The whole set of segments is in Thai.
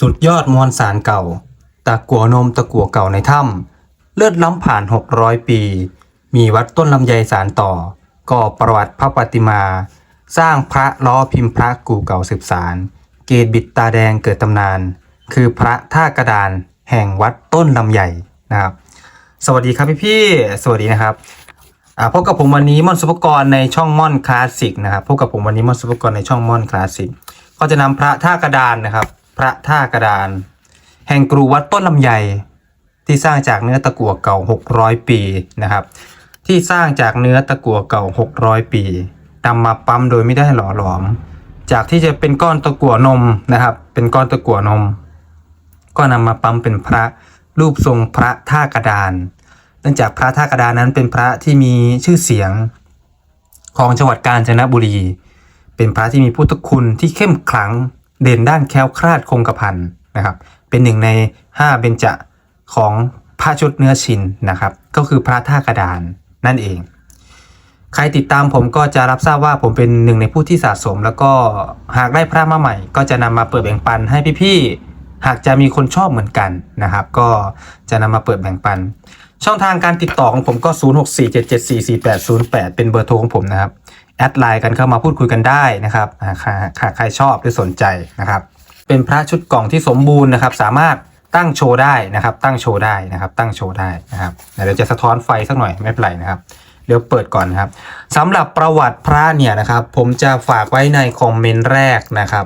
สุดยอดมวลสารเก่า ตะกัวนมตะกัวเก่าในถ้ำเลือดล้ำผ่าน 600 ปี มีวัดต้นลำไยสารต่อ ก่อประวัติพระปฏิมา สร้างพระล้อพิมพ์พระกูเก่าสืบสาร เกตบิดตาแดงเกิดตำนาน คือพระท่ากระดานแห่งวัดต้นลำไยนะครับ สวัสดีครับพี่พี่สวัสดีนะครับอ่าพบกับผมวันนี้ม่อนสุภกรในช่องม่อนคลาสสิกนะครับพบกับผมวันนี้ม่อนสุภกรในช่องม่อนคลาสสิกก็จะนำพระท่ากระดานนะครับ พระท่ากระดาน แห่งกรูวัดต้นลำไยที่สร้างจากเนื้อตะกั่วเก่า 600 ปีนะครับ ที่สร้างจากเนื้อตะกั่วเก่า 600 ปีนำมาปั๊มโดยไม่ได้หล่อหลอม จากที่จะเป็นก้อนตะกั่วนมนะครับ เป็นก้อนตะกั่วนม ก็นำมาปั๊มเป็นพระรูปทรงพระท่ากระดาน เนื่องจากพระท่ากระดานนั้นเป็นพระที่มีชื่อเสียงของจังหวัดกาญจนบุรี เป็นพระที่มีพุทธคุณที่เข้มขลัง เด่นด้านแคล้วคลาดคงกระพันนะครับ เป็นหนึ่งในห้าเบญจะของพระชุดเนื้อชินนะครับ ก็คือพระท่ากระดานนั่นเอง ใครติดตามผมก็จะรับทราบว่าผมเป็นหนึ่งในผู้ที่สะสม แล้วก็หากได้พระมาใหม่ ก็จะนำมาเปิดแบ่งปันให้พี่ๆหากจะมีคนชอบเหมือนกันนะครับ ก็จะนำมาเปิดแบ่งปัน ช่องทางการติดต่อของผมก็ 0647744808 เป็นเบอร์โทรของผมนะครับ แอดไลน์กันเข้ามาพูดคุยกันได้นะครับหากใครชอบหรือสนใจนะครับ เป็นพระชุดกล่องที่สมบูรณ์นะครับ สามารถตั้งโชว์ได้นะครับ ตั้งโชว์ได้นะครับ ตั้งโชว์ได้นะครับเดี๋ยวจะสะท้อนไฟสักหน่อยไม่เป็นไรนะครับเดี๋ยวเปิดก่อนนครับสำหรับประวัติพระเนี่ยนะครับ ผมจะฝากไว้ในคอมเมนต์แรกนะครับ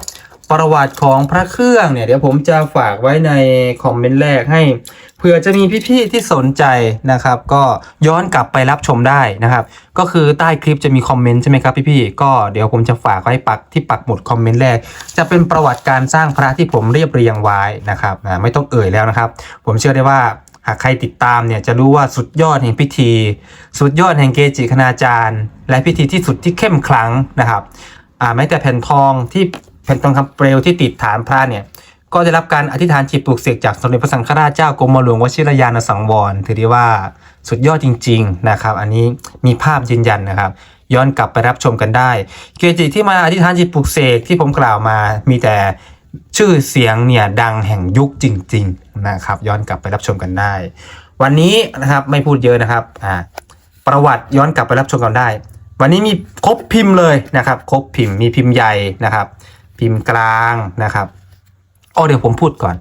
ประวัติของพระเครื่องเนี่ยเดี๋ยวผมจะฝากไว้ในคอมเมนต์แรกให้เผื่อจะมีพี่ๆที่สนใจนะครับ ก็ย้อนกลับไปรับชมได้นะครับ ก็คือใต้คลิปจะมีคอมเมนต์ใช่ไหมครับพี่ๆก็เดี๋ยวผมจะฝากไว้ปักที่ปักหมุดคอมเมนต์แรก จะเป็นประวัติการสร้างพระที่ผมเรียบเรียงไว้นะครับไม่ต้องเอ่ยแล้วนะครับ ผมเชื่อได้ว่าหากใครติดตามเนี่ยจะรู้ว่าสุดยอดแห่งพิธี สุดยอดแห่งเกจิคณาจารย์ และพิธีที่สุดที่เข้มขลังนะครับอ่าแม้แต่แผ่นทองที่ นทองคำเปลวที่ติดฐานพระเนี่ยก็ได้รับการอธิษฐานจิตปลุกเสกจากสมเด็จพระสังฆราชเจ้ากรมหลวงวชิรยานสังวร ถือได้ว่าสุดยอดจริง ๆนะครับ อันนี้มีภาพยืนยันนะครับ ย้อนกลับไปรับชมกันได้ เกจิที่มาอธิษฐานจิตปลุกเสกที่ผมกล่าวมา มีแต่ชื่อเสียงเนี่ยดังแห่งยุคจริง ๆนะครับ ย้อนกลับไปรับชมกันได้ วันนี้นะครับไม่พูดเยอะนะครับอ่าประวัติย้อนกลับไปรับชมกันได้ วันนี้มีครบพิมพ์เลยนะครับ ครบพิมพ์มีพิมพ์ใหญ่นะครับ พิมพ์กลางนะครับอ๋อเดี๋ยวผมพูดก่อน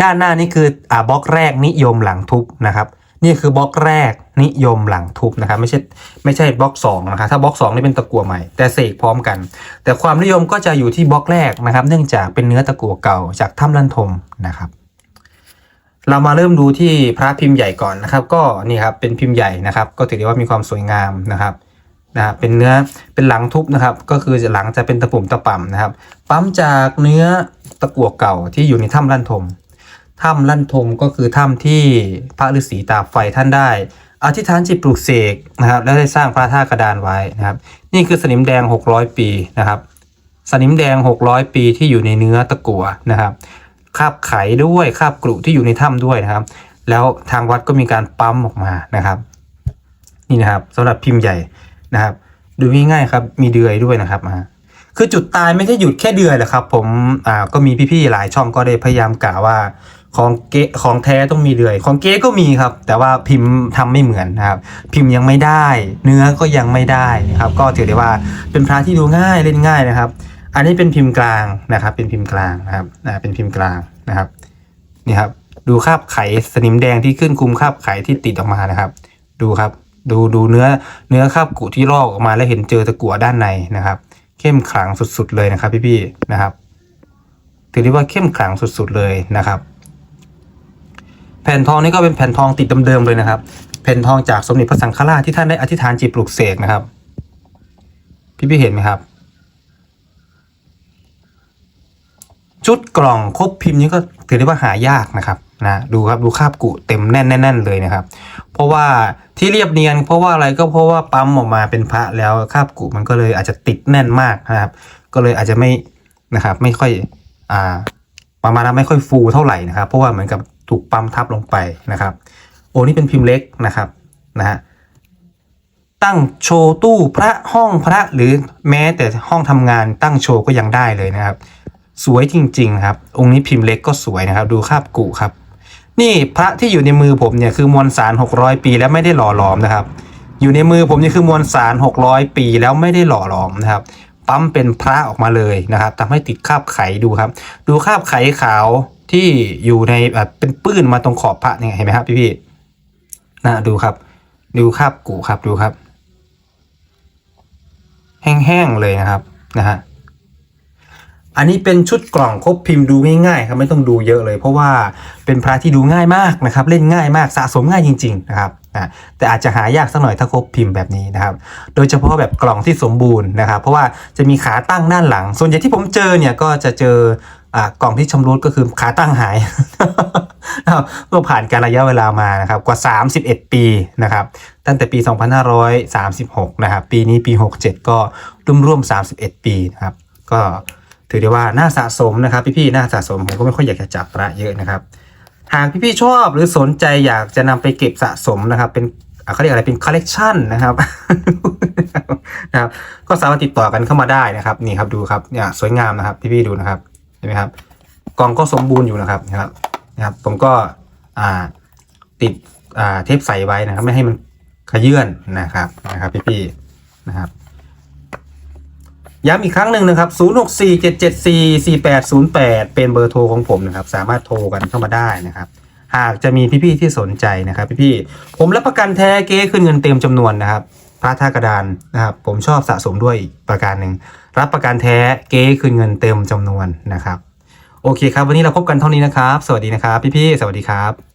ด้านหน้านี่คืออ่าบล็อกแรกนิยมหลังทุบนะครับ นี่คือบล็อกแรกนิยมหลังทุบนะครับ ไม่ใช่ไม่ใช่บล็อกสองนะครับถ้าบล็อกสองนี่เป็นตะกั่วใหม่แต่เสกพร้อมกัน แต่ความนิยมก็จะอยู่ที่บล็อกแรกนะครับ เนื่องจากเป็นเนื้อตะกั่วเก่าจากถ้ำลันทมนะครับ เรามาเริ่มดูที่พระพิมพ์ใหญ่ก่อนนะครับ ก็นี่ครับเป็นพิมพ์ใหญ่นะครับ ก็ถือได้ว่ามีความสวยงามนะครับ นะเป็นเนื้อเป็นหลังทุบนะครับ ก็คือหลังจะเป็นตะปุ่มตะป่ำนะครับ ปั๊มจากเนื้อตะกั่วเก่าที่อยู่ในถ้ำลั่นทมถ้ำลั่นทมก็คือถ้ำที่พระฤาษีตาไฟท่านได้อธิษฐานจิตปลูกเสกนะครับ แล้วได้สร้างพระธาตุกระดานไว้นะครับ นี่คือสนิมแดง 600 ปีนะครับ สนิมแดง 600 ปีที่อยู่ในเนื้อตะกั่วนะครับคาบไขด้วยคาบกรุที่อยู่ในถ้ำด้วยนะครับ แล้วทางวัดก็มีการปั๊มออกมานะครับ นี่นะครับสำหรับพิมพ์ใหญ่ นะครับดูง่ายๆครับมีเดือยด้วยนะครับมาคือจุดตายไม่ใช่หยุดแค่เดือยแหละครับ ผมอ่าก็มีพี่ๆหลายช่องก็ได้พยายามกล่าวว่า ของเก๊ของแท้ต้องมีเดือย ของเก๊ก็มีครับ แต่ว่าพิมพ์ทำไม่เหมือนนะครับ พิมพ์ยังไม่ได้ เนื้อก็ยังไม่ได้นะครับ ก็ถือได้ว่าเป็นพระที่ดูง่ายเล่นง่ายนะครับ อันนี้เป็นพิมพ์กลางนะครับ เป็นพิมพ์กลางนะครับอ่าเป็นพิมพ์กลางนะครับนี่ครับดูคราบไขสนิมแดงที่ขึ้นคุมคราบไขที่ติดออกมานะครับ ดูครับ ดูดูเนื้อเนื้อคาบกุที่ลอกออกมาแล้วเห็นเจอตะกั่วด้านในนะครับ เข้มขลังสุดๆเลยนะครับ พี่ๆนะครับ ถือได้ว่าเข้มขลังสุดๆเลยนะครับ แผ่นทองนี่ก็เป็นแผ่นทองติดเดิมๆเลยนะครับ แผ่นทองจากสมเด็จพระสังฆราชที่ท่านได้อธิษฐานจิตปลุกเสกนะครับ พี่ๆเห็นไหมครับชุดกล่องครบพิมพ์นี้ก็ถือได้ว่าหายากนะครับนะดูครับดูคาบกุเต็มแน่นแน่นๆเลยนะครับ เพราะว่าที่เรียบเนียน เพราะว่าอะไรก็เพราะว่าปั๊มออกมาเป็นพระแล้วคาบกุมันก็เลยอาจจะติดแน่นมากนะครับ ก็เลยอาจจะไม่นะครับไม่ค่อยอ่าประมาณนั้นไม่ค่อยฟูเท่าไหร่นะครับ เพราะว่าเหมือนกับถูกปั๊มทับลงไปนะครับ โอ้นี่เป็นพิมพ์เล็กนะครับนะฮะตั้งโชว์ตู้พระห้องพระหรือแม้แต่ห้องทำงานตั้งโชว์ก็ยังได้เลยนะครับ สวยจริงๆครับ องค์นี้พิมพ์เล็กก็สวยนะครับ ดูคาบกุครับ นี่พระที่อยู่ในมือผมเนี่ยคือมวลสาร 600 ปีแล้วไม่ได้หล่อหลอมนะครับ อยู่ในมือผมนี่คือมวลสาร 600 ปีแล้วไม่ได้หล่อหลอมนะครับ ปั๊มเป็นพระออกมาเลยนะครับทำให้ติดคาบไขดูครับ ดูคาบไขขาวที่อยู่ในแบบเป็นปื้นมาตรงขอบพระเนี่ยเห็นไหมครับพี่ๆนะดูครับ ดูคาบกูครับดูครับ แห้งๆเลยนะครับนะฮะ อันนี้เป็นชุดกล่องครบพิมพ์ดูง่ายๆครับไม่ต้องดูเยอะเลย เพราะว่าเป็นพระที่ดูง่ายมากนะครับเล่นง่ายมากสะสมง่ายจริง ๆ นะครับนะแต่อาจจะหายากสักหน่อยถ้าครบพิมพ์แบบนี้นะครับ โดยเฉพาะแบบกล่องที่สมบูรณ์นะครับ เพราะว่าจะมีขาตั้งด้านหลัง ส่วนใหญ่ที่ผมเจอเนี่ยก็จะเจอกล่องที่ชำรุดก็คือขาตั้งหายนะครับก็ผ่านการระยะเวลามานะครับกว่า 31 ปีนะครับตั้งแต่ปี 2536 นะครับ ปีนี้ปี 67 ก็ร่วมๆ31 ปีนะครับ ก็ ถือได้ว่าน่าสะสมนะครับ พี่ๆน่าสะสมผมก็ไม่ค่อยอยากจะจับพระเยอะนะครับ หากพี่ๆชอบหรือสนใจอยากจะนำไปเก็บสะสมนะครับ เป็นเขาเรียกอะไรเป็นคอลเลกชันนะครับนะครับ ก็สามารถติดต่อกันเข้ามาได้นะครับนี่ครับดูครับเนี่ยสวยงามนะครับ พี่ๆดูนะครับเห็นไหมครับกล่องก็สมบูรณ์อยู่นะครับนะครับนะครับผมก็อ่าติดอ่าเทปใส่ไว้นะครับ ไม่ให้มันขยื่นนะครับนะครับ พี่ๆนะครับ ย้ำอีกครั้งหนึ่งนะครับ 0647744808 เป็นเบอร์โทรของผมนะครับ สามารถโทรกันเข้ามาได้นะครับ หากจะมีพี่ ๆ ที่สนใจนะครับ พี่ๆผมรับประกันแท้เก๊ขึ้นเงินเต็มจำนวนนะครับ พระท่ากระดานนะครับ ผมชอบสะสมด้วยอีกประการหนึ่ง รับประกันแท้เก๊คืนเงินเต็มจำนวนนะครับ โอเคครับ วันนี้เราพบกันเท่านี้นะครับ สวัสดีนะครับ พี่ๆ สวัสดีครับ